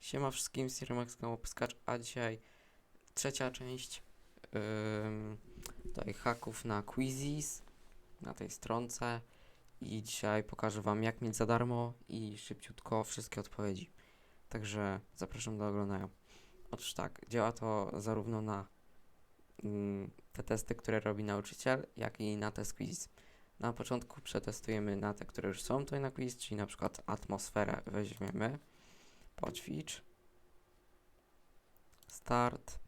Siema wszystkim, Sirmax Skacz, a dzisiaj trzecia część ym, tutaj haków na Quizzes na tej stronce i dzisiaj pokażę wam jak mieć za darmo i szybciutko wszystkie odpowiedzi. Także zapraszam do oglądania. Otóż tak, działa to zarówno na ym, te testy, które robi nauczyciel, jak i na test quiz. Na początku przetestujemy na te, które już są tutaj na quiz, czyli na przykład atmosferę weźmiemy. Poćwicz. Start.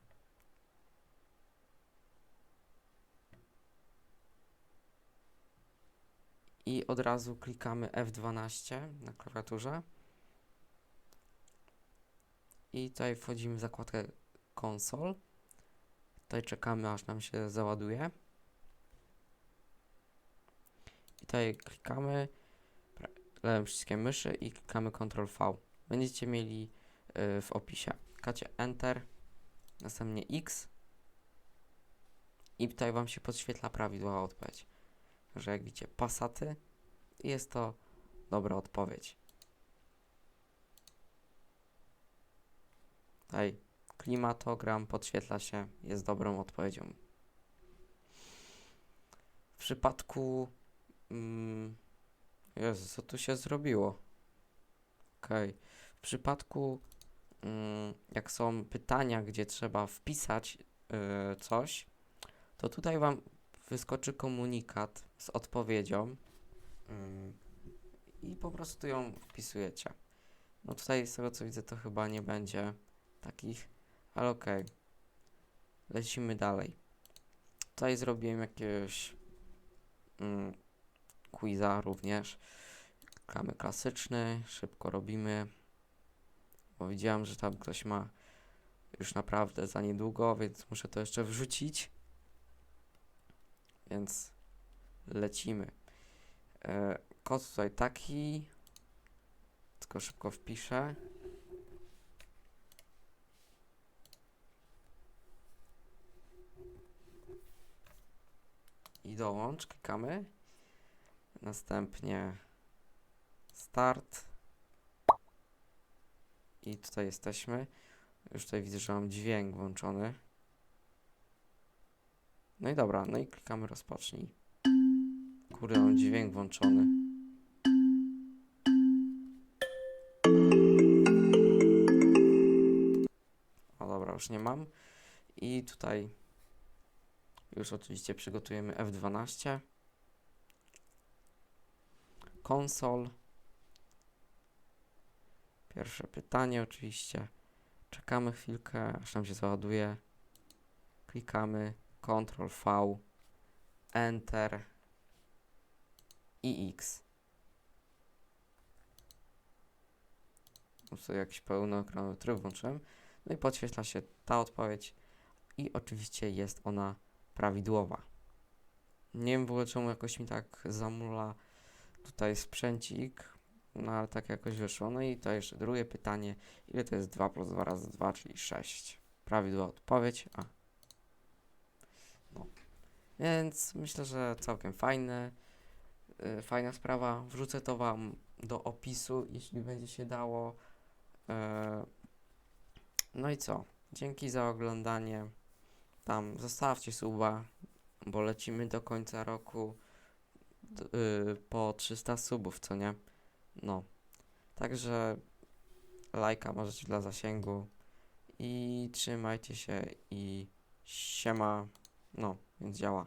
I od razu klikamy F12 na klawiaturze. I tutaj wchodzimy w zakładkę konsol. Tutaj czekamy aż nam się załaduje. I tutaj klikamy lewym przyciskiem myszy i klikamy Ctrl V. Będziecie mieli y, w opisie. Klikacie Enter, następnie X i tutaj Wam się podświetla prawidłowa odpowiedź. Że jak widzicie, Passaty i jest to dobra odpowiedź. Tutaj klimatogram podświetla się, jest dobrą odpowiedzią. W przypadku... Mm, Jezu, co tu się zrobiło? Okej. W przypadku, mm, jak są pytania, gdzie trzeba wpisać y, coś, to tutaj Wam wyskoczy komunikat z odpowiedzią ym, i po prostu ją wpisujecie. No tutaj z tego co widzę, to chyba nie będzie takich, ale okej. Lecimy dalej. Tutaj zrobiłem jakiegoś mm, quiza również. Klikamy klasyczny, szybko robimy. Bo widziałem, że tam ktoś ma już naprawdę za niedługo, więc muszę to jeszcze wrzucić. Więc lecimy. E, kod tutaj taki. Tylko szybko wpiszę. I dołącz, klikamy. Następnie start. I tutaj jesteśmy. Już tutaj widzę, że mam dźwięk włączony. No i dobra, no i klikamy rozpocznij. Kurde, mam dźwięk włączony. O dobra, już nie mam. I tutaj już oczywiście przygotujemy F12. Konsol. Pierwsze pytanie oczywiście. Czekamy chwilkę, aż nam się załaduje. Klikamy Ctrl V, Enter i X. Sobie jakiś pełnoekranowy tryb włączyłem. No i podświetla się ta odpowiedź i oczywiście jest ona prawidłowa. Nie wiem w ogóle czemu jakoś mi tak zamula tutaj sprzęcik, no ale tak jakoś wyszło. No i to jeszcze drugie pytanie. Ile to jest 2 plus 2 razy 2, czyli 6? Prawidłowa odpowiedź. A. No. Więc myślę, że całkiem fajne. Yy, fajna sprawa. Wrzucę to Wam do opisu, jeśli będzie się dało. Yy, no i co? Dzięki za oglądanie. Tam zostawcie suba, bo lecimy do końca roku yy, po 300 subów, co nie? No. Także lajka możecie dla zasięgu i trzymajcie się i siema. No, więc działa.